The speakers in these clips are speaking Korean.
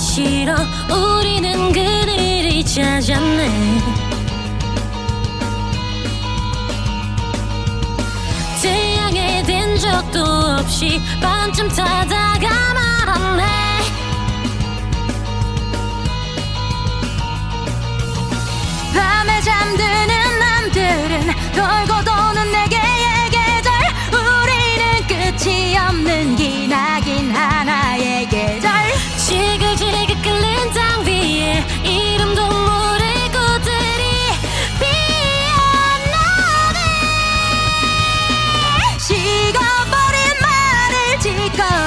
싫어. 우리는 그들이 찾았네. 태양에 댄 적도 없이 반쯤 타다가 말았네. 밤에 잠드는 남들은 돌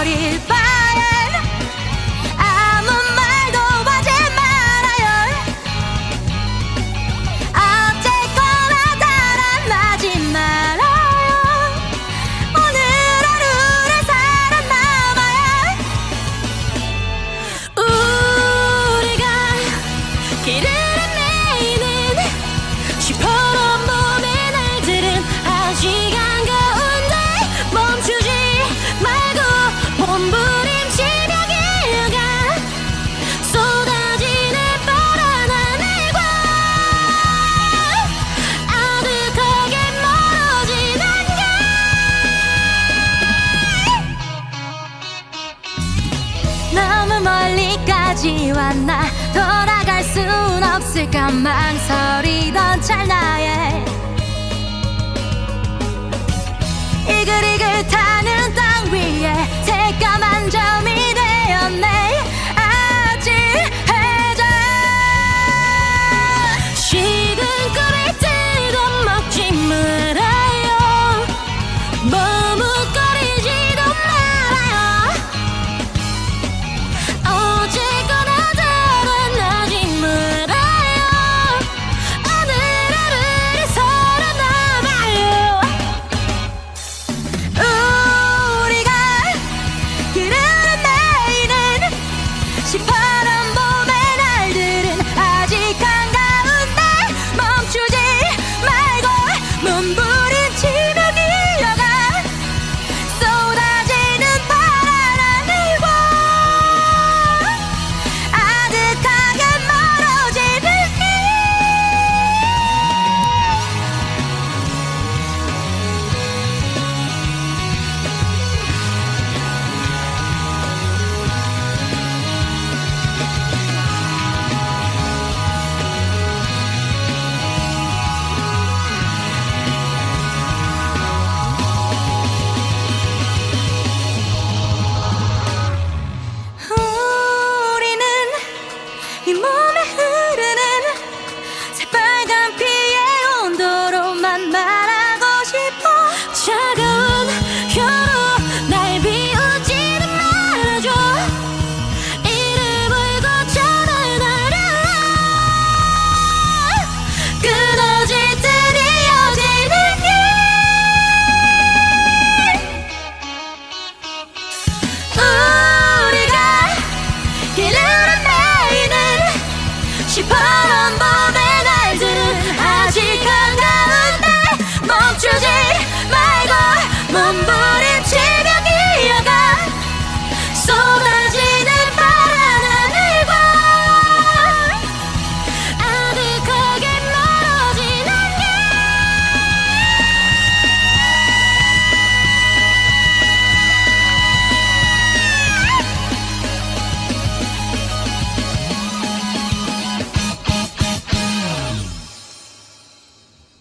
started by 너지와 나. 돌아갈 순 없을까. 망설이던 찰나에 이글이글 타 다시 바람